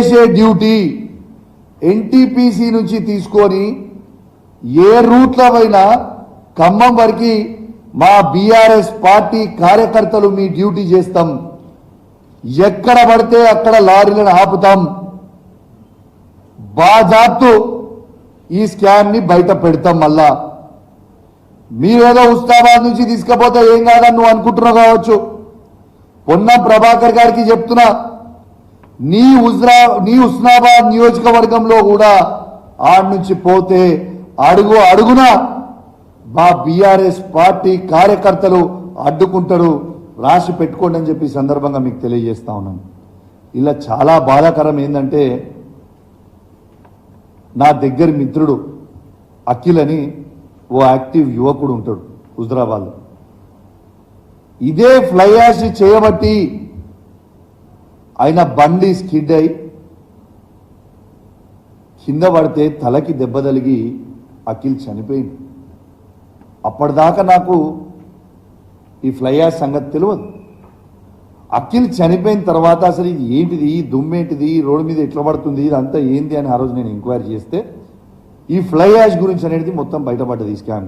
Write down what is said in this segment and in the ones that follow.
చేసే duty NTPC నుంచి తీసుకొని ఏ రూట్ల పైన ఖమ్మం వరకు మా బీఆర్ఎస్ పార్టీ కార్యకర్తలు మీ డ్యూటీ చేస్తాం. ఎక్కడ పడితే అక్కడ లారీలను ఆపుతాం. బాజాప్తు ఈ స్కామ్ని బయట పెడతాం మళ్ళా. మీరేదో ఉస్తాబాద్ నుంచి తీసుకపోతే ఏం కాదని నువ్వు అనుకుంటున్నావు కావచ్చు. పొన్నం ప్రభాకర్ గారికి చెప్తున్నా నీ ఉజ్రా నీ ఉస్నాబాద్ నియోజకవర్గంలో కూడా ఆడ నుంచి పోతే అడుగు అడుగున మా బీఆర్ఎస్ పార్టీ కార్యకర్తలు అడ్డుకుంటారు రాసి పెట్టుకోండి అని చెప్పి సందర్భంగా మీకు తెలియజేస్తా ఉన్నాను ఇలా చాలా బాధాకరం ఏంటంటే నా దగ్గర మిత్రుడు అఖిల్ అని ఓ యాక్టివ్ యువకుడు ఉంటాడు హుజరాబాద్లో ఇదే ఫ్లై యాష్ చేయబట్టి ఆయన బండి స్కిడ్ అయి కింద పడితే తలకి దెబ్బ తలిగి అఖిల్ చనిపోయింది. అప్పటిదాకా నాకు ఈ ఫ్లైయాస్ సంగతి తెలియదు అఖిల్ చనిపోయిన తర్వాత అసలు ఇది ఏంటిది? ఈ దుమ్మేంటిది రోడ్డు మీద ఎట్లా పడుతుంది? ఇదంతా ఏంది అని ఆ రోజు నేను ఎంక్వైరీ చేస్తే ఈ ఫ్లై యాష్ గురించి అనేది మొత్తం బయటపడ్డది ఈ స్కామ్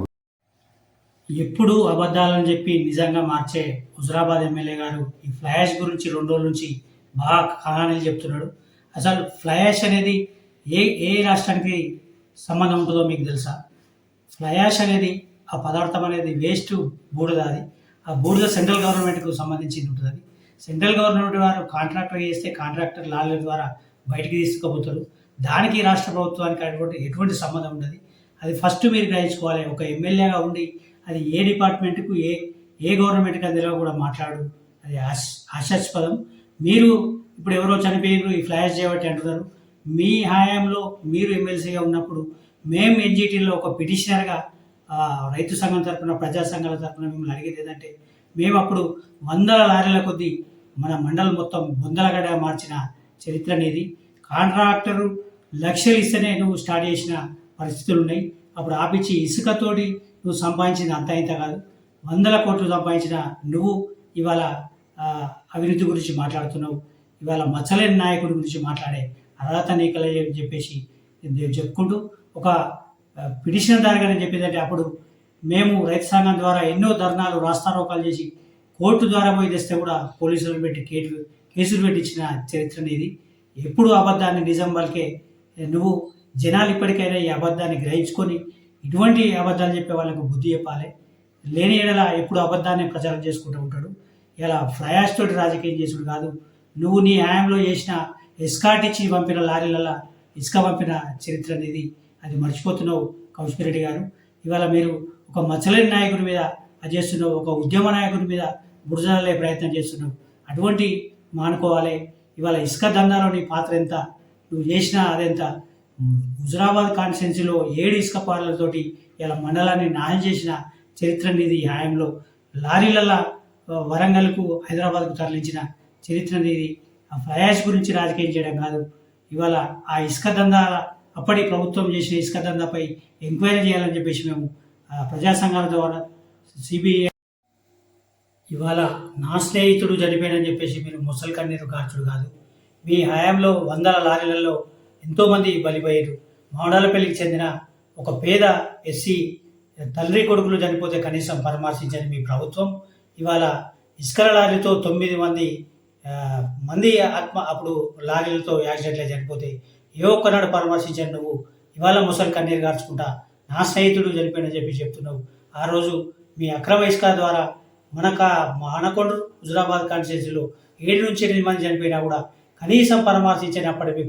ఎప్పుడు అబద్ధాలని చెప్పి నిజంగా మార్చే హుజరాబాద్ ఎమ్మెల్యే గారు ఈ ఫ్లాష్ గురించి రెండు రోజుల నుంచి బాగా కహానీలు చెప్తున్నాడు. అసలు ఫ్లయాష్ అనేది ఏ ఏ రాష్ట్రానికి సంబంధం ఉంటుందో మీకు తెలుసా? ఫ్లయాష్ అనేది ఆ పదార్థం అనేది వేస్ట్ బూడిద అది. ఆ బూడిద సెంట్రల్ గవర్నమెంట్కు సంబంధించి ఉంటుంది అది. సెంట్రల్ గవర్నమెంట్ వారు కాంట్రాక్టర్ చేస్తే కాంట్రాక్టర్ లాల ద్వారా బయటికి తీసుకుపోతారు దానికి రాష్ట్ర ప్రభుత్వానికి అటువంటి ఎటువంటి సంబంధం ఉండదు. అది ఫస్ట్ మీరు గ్రహించుకోవాలి. ఒక ఎమ్మెల్యేగా ఉండి అది ఏ డిపార్ట్మెంట్కు ఏ ఏ గవర్నమెంట్కి అందులో కూడా మాట్లాడు. అది ఆశ ఆశాస్పదం. మీరు ఇప్పుడు ఎవరో చనిపోయారు ఈ ఫ్లాష్ చేయబట్టి అంటున్నారు. మీ హయాంలో మీరు ఎమ్మెల్సీగా ఉన్నప్పుడు మేము ఎన్జిటీలో ఒక పిటిషనర్గా రైతు సంఘం తరఫున ప్రజా సంఘాల తరపున మిమ్మల్ని అడిగేది ఏంటంటే మేము అప్పుడు వందల లారీల కొద్దీ మన మండలం మొత్తం బొందలగడ మార్చిన చరిత్ర అనేది కాంట్రాక్టరు లక్షలు ఇస్తేనే నువ్వు స్టార్ట్ చేసిన పరిస్థితులు ఉన్నాయి. అప్పుడు ఆపించి ఇసుకతోటి నువ్వు సంపాదించిన అంత ఇంత కాదు. వందల కోట్లు సంపాదించిన నువ్వు ఇవాళ అభివృద్ధి గురించి మాట్లాడుతున్నావు. ఇవాళ మచ్చలేని నాయకుడి గురించి మాట్లాడే అర్హత నీకు చెప్పేసి నేను చెప్పుకుంటూ ఒక పిటిషన్ దారిగానే చెప్పేదంటే అప్పుడు మేము రైతు సంఘం ద్వారా ఎన్నో ధర్నాలు రాస్తారోకాలు చేసి కోర్టు ద్వారా పోయి తెస్తే కూడా పోలీసులను పెట్టి కేటు కేసులు పెట్టించిన చరిత్ర అనేది ఎప్పుడు అబద్ధాన్ని నిజం వల్కే నువ్వు జనాలు ఇప్పటికైనా ఈ అబద్ధాన్ని గ్రహించుకొని ఇటువంటి అబద్ధాలు చెప్పే వాళ్ళకు బుద్ధి చెప్పాలి. లేని ఎడల ఎప్పుడు అబద్ధాన్ని ప్రచారం చేసుకుంటూ ఉంటాడు. ఇలా ఫ్లయాష్ తోటి రాజకీయం చేసుడు కాదు. నువ్వు నీ హయాంలో చేసిన ఇస్కాట్ ఇచ్చి పంపిన లారీలలో ఇసుక పంపిన చరిత్ర అనేది అది మర్చిపోతున్నావు కౌశికరెడ్డి గారు. ఇవాళ మీరు ఒక మచ్చలేని నాయకుడి మీద అది చేస్తున్నావు ఒక ఉద్యమ నాయకుడి మీద బురజాలే ప్రయత్నం చేస్తున్నావు. అటువంటి మానుకోవాలి. ఇవాళ ఇసుక దందాలోని పాత్ర ఎంత? నువ్వు చేసిన అదెంత? హుజరాబాద్ కాన్స్టిట్యున్సీలో ఏడు ఇసుక పార్లతోటి ఇలా మండలాన్ని నాశనం చేసిన చరిత్ర అనేది ఈ హాయంలో. లారీలల్ల వరంగల్కు హైదరాబాద్కు తరలించిన చరిత్ర అనేది ఆ గురించి రాజకీయం చేయడం కాదు. ఇవాళ ఆ ఇసుక దందాల అప్పటి ప్రభుత్వం చేసిన ఇసుక దందాపై ఎంక్వైరీ చేయాలని చెప్పేసి మేము ఆ, ప్రజా సంఘాల ద్వారా సిబిఐ ఇవాళ నా స్నేహితుడు చనిపోయాడని చెప్పేసి మీరు ముసలి కన్నీరు కాచుడు కాదు. మీ హయాంలో వందల లారీలలో ఎంతోమంది బలిపోయారు. మౌడాలపల్లికి చెందిన ఒక పేద ఎస్సీ తల్లి కొడుకులు చనిపోతే కనీసం పరామర్శించని మీ ప్రభుత్వం. ఇవాళ ఇసుకల లారీతో తొమ్మిది మంది మంది ఆత్మ అప్పుడు లారీలతో యాక్సిడెంట్లో చనిపోతే ఏ ఒక్కనాడు పరామర్శించాను నువ్వు. ఇవాళ ముసలి కన్నీరు గార్చుకుంటా నా స్నేహితుడు చనిపోయిన చెప్పి చెప్తున్నావు. ఆ రోజు మీ అక్రమ ఇసుక ద్వారా మనక మానకొండ హుజురాబాద్ కాన్స్టిట్యూన్సీలో ఏడు నుంచి ఎనిమిది మంది చనిపోయినా కూడా కనీసం పరామర్శించినప్పటి మీ